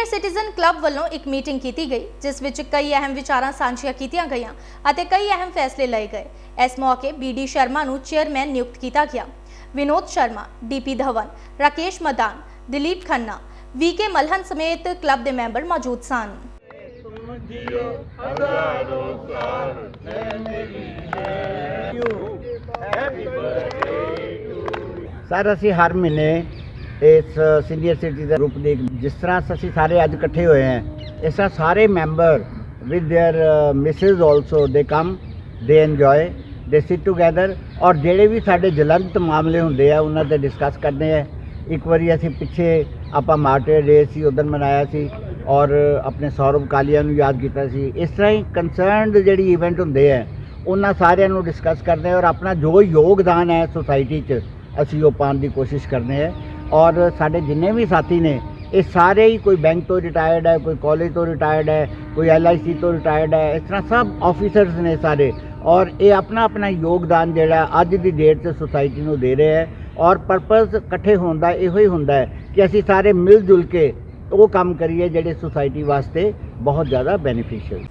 Senior citizen club ਵੱਲੋਂ ਇੱਕ meeting ਕੀਤੀ ਗਈ, ਜਿਸ ਵਿੱਚ ਕਈ ਅਹਿਮ ਵਿਚਾਰਾਂ ਸਾਂਝੀਆਂ ਕੀਤੀਆਂ ਗਈਆਂ ਅਤੇ ਕਈ ਅਹਿਮ ਫੈਸਲੇ ਲਏ ਗਏ। ਇਸ ਮੌਕੇ ਬੀਡੀ ਸ਼ਰਮਾ ਨੂੰ ਚੇਅਰਮੈਨ ਨਿਯੁਕਤ ਕੀਤਾ ਗਿਆ। ਵਿਨੋਦ ਸ਼ਰਮਾ ਡੀਪੀ ਧਵਨ, ਰਾਕੇਸ਼ ਮਦਾਨ, ਦਿਲੀਪ ਖੰਨਾ ਵੀਕੇ ਮਲਹਨ ਸਮੇਤ ਕਲੱਬ ਦੇ ਮੈਂਬਰ ਮੌਜੂਦ ਸਨ। ਸਰ ਅਸੀਂ ਹਰ ਮਹੀਨੇ ਇਸ ਸੀਨੀਅਰ ਸਿਟੀਜ਼ਨ ਗਰੁੱਪ ਦੇ ਜਿਸ ਤਰ੍ਹਾਂ ਅਸੀਂ ਸਾਰੇ ਅੱਜ ਇਕੱਠੇ ਹੋਏ ਹਾਂ ਇਸ ਤਰ੍ਹਾਂ ਸਾਰੇ member with their missus also ਦੇ ਕਮ ਦੇ ਇੰਜੋਏ ਦੇ ਸਿਟ ਟੂਗੇਦਰ ਔਰ ਜਿਹੜੇ ਵੀ ਸਾਡੇ ਜਲੰਤ ਮਾਮਲੇ ਹੁੰਦੇ ਆ ਉਹਨਾਂ ਤੇ ਡਿਸਕਸ ਕਰਦੇ ਆ ਇੱਕ ਵਾਰੀ ਅਸੀਂ ਪਿੱਛੇ ਆਪਾਂ ਮਾਰਟਰ ਡੇ ਸੀ ਉਦੋਂ ਮਨਾਇਆ ਸੀ ਔਰ ਆਪਣੇ ਸੌਰਵ ਕਾਲੀਆ ਨੂੰ ਯਾਦ ਕੀਤਾ ਸੀ ਇਸ ਤਰ੍ਹਾਂ ਹੀ ਕੰਸਰਨਡ ਜਿਹੜੀ ਇਵੈਂਟ ਹੁੰਦੇ ਆ ਉਹਨਾਂ ਸਾਰਿਆਂ ਨੂੰ ਡਿਸਕਸ ਕਰਦੇ ਆ ਔਰ ਆਪਣਾ ਜੋ ਯੋਗਦਾਨ ਹੈ ਸੋਸਾਇਟੀ 'ਚ ਅਸੀਂ ਉਹ ਪਾਉਣ ਦੀ ਕੋਸ਼ਿਸ਼ ਕਰਦੇ ਹਾਂ ਔਰ ਸਾਡੇ ਜਿੰਨੇ ਵੀ ਸਾਥੀ ਨੇ, ਇਹ ਸਾਰੇ ਹੀ ਕੋਈ ਬੈਂਕ ਤੋਂ ਰਿਟਾਇਰਡ ਹੈ, ਕੋਈ ਕਾਲਜ ਤੋਂ ਰਿਟਾਇਰਡ ਹੈ, ਕੋਈ ਐਲਆਈਸੀ ਤੋਂ ਰਿਟਾਇਰਡ ਹੈ, ਇਸ ਤਰ੍ਹਾਂ ਸਭ ਆਫੀਸਰਸ ਨੇ ਸਾਰੇ। ਔਰ ਇਹ ਆਪਣਾ ਆਪਣਾ ਯੋਗਦਾਨ ਜਿਹੜਾ ਅੱਜ ਦੀ ਡੇਟ 'ਚ ਸੋਸਾਇਟੀ ਨੂੰ ਦੇ ਰਹੇ ਹੈ। ਔਰ ਪਰਪਸ ਇਕੱਠੇ ਹੋਣ ਦਾ ਇਹੋ ਹੀ ਹੁੰਦਾ ਹੈ ਕਿ ਅਸੀਂ ਸਾਰੇ ਮਿਲ ਜੁਲ ਕੇ ਉਹ ਕੰਮ ਕਰੀਏ ਜਿਹੜੇ ਸੋਸਾਇਟੀ ਵਾਸਤੇ ਬਹੁਤ ਜ਼ਿਆਦਾ ਬੈਨੀਫੀਸ਼ੀਅਲ